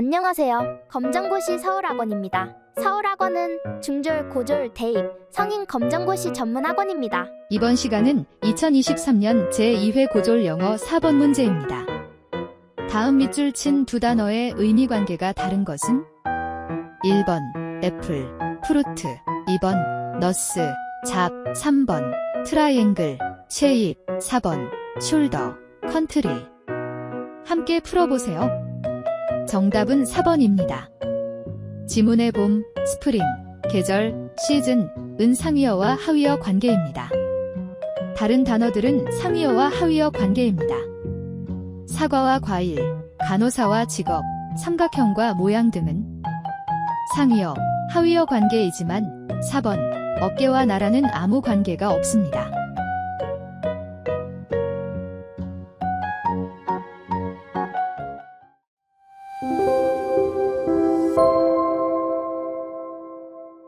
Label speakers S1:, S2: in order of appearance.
S1: 안녕하세요. 검정고시 서울학원입니다. 서울학원은 중졸, 고졸, 대입, 성인 검정고시 전문 학원입니다.
S2: 이번 시간은 2023년 제2회 고졸 영어 4번 문제입니다. 다음 밑줄 친 두 단어의 의미 관계가 다른 것은 1번 애플, 프루트, 2번 너스, 잡, 3번 트라이앵글, 쉐입, 4번 숄더, 컨트리. 함께 풀어보세요. 정답은 4번입니다. 지문의 봄, 스프링, 계절, 시즌, 은 상위어와 하위어 관계입니다. 다른 단어들은 상위어와 하위어 관계입니다. 사과와 과일, 간호사와 직업, 삼각형과 모양 등은 상위어, 하위어 관계이지만 4번, 어깨와 나라는 아무 관계가 없습니다. Thank you.